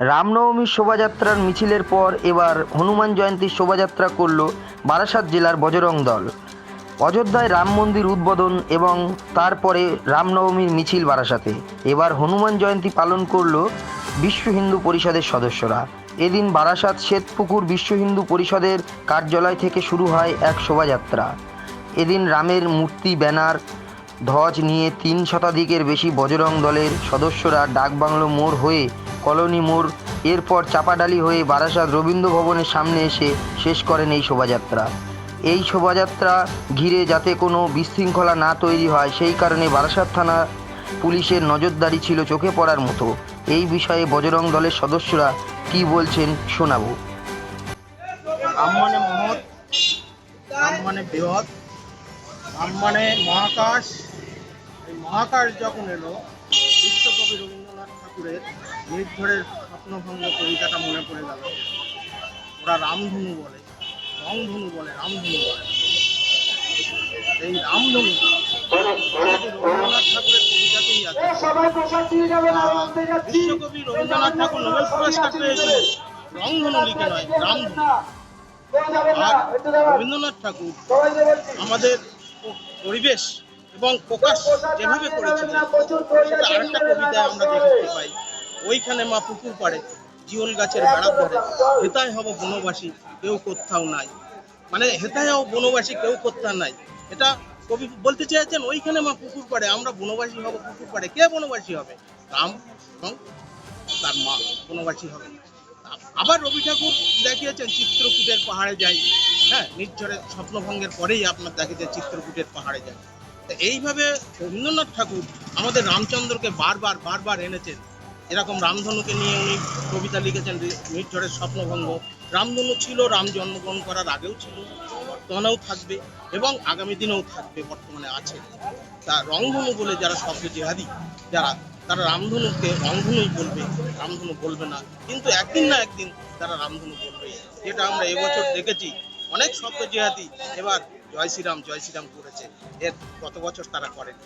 রামনবমীর শোভাযাত্রার মিছিলের পর এবার হনুমান জয়ন্তীর শোভাযাত্রা করল বারাসাত জেলার বজরং দল। অযোধ্যায় রাম মন্দির উদ্বোধন এবং তারপরে রামনবমীর মিছিল বারাসাতে। এবার হনুমান জয়ন্তী পালন করল বিশ্ব হিন্দু পরিষদের সদস্যরা। এদিন বারাসাত শ্বেতপুকুর বিশ্ব হিন্দু পরিষদের কার্যালয় থেকে শুরু হয় এক শোভাযাত্রা। এদিন রামের মূর্তি, ব্যানার ধ্বজ নিয়ে তিন শতাধিকের বেশি বজরং দলের সদস্যরা ডাকবাংলো মোড় হয়ে কলোনি মোড়, এরপর চাপাডালি হয়ে বারাসাত রবীন্দ্র ভবনের সামনে এসে শেষ করেন এই শোভাযাত্রা। এই শোভাযাত্রা ঘিরে যাতে কোনো বিশৃঙ্খলা না তৈরি হয়, সেই কারণে বারাসাত থানা পুলিশের নজরদারি ছিল চোখে পড়ার মতো। এই বিষয়ে বজরং দলের সদস্যরা কী বলছেন শোনাবো। মানে মহৎ মানে বৃহৎ মানে মহাকাশ। এই মহাকাশ যখন এলো বিশ্বকবি রবীন্দ্রনাথ ঠাকুরের নির্ঝরের স্বপ্নভঙ্গ কবিতাটা মনে পড়ে গেল। ওরা রামধনু বলে রংধনু বলে রামধনু বলে। এই রামধনু রবীন্দ্রনাথ ঠাকুরের কবিতাতেই আছে। বিশ্বকবি রবীন্দ্রনাথ ঠাকুর নোবেল পুরস্কার পেয়েছিলেন রংধনু লিখে নয় রামধনু। আর রবীন্দ্রনাথ ঠাকুর আমাদের পরিবেশ এবং প্রকাশ যেভাবে করেছিলেন আরেকটা কবিতায় আমরা দেখতে পাই। ওইখানে মা পুকুর পাড়ে, জিওল গাছের বেড়া ধরে হেতায় হব বনবাসী, কেউ কোথাও নাই। মানে হেতায় হব বনবাসী, কেউ কোথাও নাই। এটা কবি বলতে চেয়েছেন, ওইখানে মা পুকুর পাড়ে, আমরা বনবাসী হব পুকুর পাড়ে, কে বনবাসী হবে? রাম এবং তার মা বনবাসী হবে। আবার রবি ঠাকুর দেখিয়েছেন, চিত্রকূটের পাহাড়ে যাই। হ্যাঁ নির্ঝরের স্বপ্নভঙ্গের পরেই আপনার দেখেছে চিত্রকূটের পাহাড়ে তো এইভাবে রবীন্দ্রনাথ ঠাকুর আমাদের রামচন্দ্রকে বারবার বারবার এনেছেন। এরকম রামধনুকে নিয়ে উনি কবিতা লিখেছেন, রি- নির্ঝরের স্বপ্নভঙ্গ। রামধনু ছিল, রাম জন্মগ্রহণ করার আগেও ছিল, বর্তমানেও থাকবে এবং আগামী দিনেও থাকবে, বর্তমানে আছে তা রংধনু বলে যারা শব্দ জেহাদি, যারা, তারা রামধনুকে রংধনুই বলবে, রামধনু বলবে না। কিন্তু একদিন না একদিন তারা রামধনু বলবে। যেটা আমরা এবছর দেখেছি অনেক শব্দ জিহাদি এবার জয় শ্রীরাম জয় শ্রীরাম করেছে। এর গত বছর তারা করেন?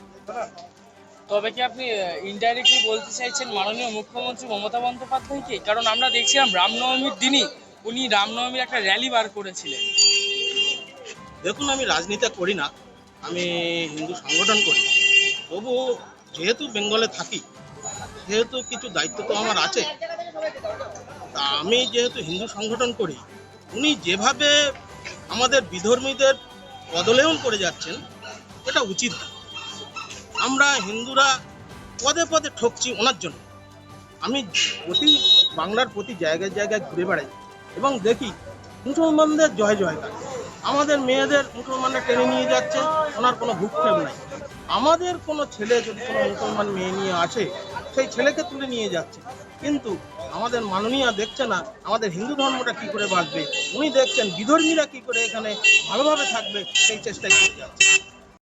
তবে কি আপনি ইনডাইরেক্টলি বলতে চাইছেন মাননীয় মুখ্যমন্ত্রী মমতা বন্দ্যোপাধ্যায়কে? কারণ আমরা দেখছিলাম রামনবমীর দিনই উনি রামনবমীর একটা র্যালি বার করেছিলেন। দেখুন আমি রাজনীতি করি না আমি হিন্দু সংগঠন করি। তবু যেহেতু বেঙ্গলে থাকি সেহেতু কিছু দায়িত্ব তো আমার আছে। তা আমি যেহেতু হিন্দু সংগঠন করি উনি যেভাবে আমাদের বিধর্মীদের পদলেয়ন করে যাচ্ছেন, এটা উচিত না। আমরা হিন্দুরা পদে পদে ঠকছি ওনার জন্য। আমি প্রতি বাংলার প্রতি জায়গায় জায়গায় ঘুরে বেড়াই এবং দেখি মুসলমানদের জয় জয়কার। আমাদের মেয়েদের মুসলমানরা টেনে নিয়ে যাচ্ছে, ওনার কোনো ভূক্ষেপ নাই। আমাদের কোনো ছেলে, যদি কোনো মুসলমান মেয়ে নিয়ে আসে, সেই ছেলেকে তুলে নিয়ে যাচ্ছে। কিন্তু আমাদের মাননীয় দেখছে না, আমাদের হিন্দু ধর্মটা কি করে বাঁচবে? উনি দেখছেন বিধর্মীরা কি করে এখানে ভালোভাবে থাকবে, সেই চেষ্টাই করে যাচ্ছে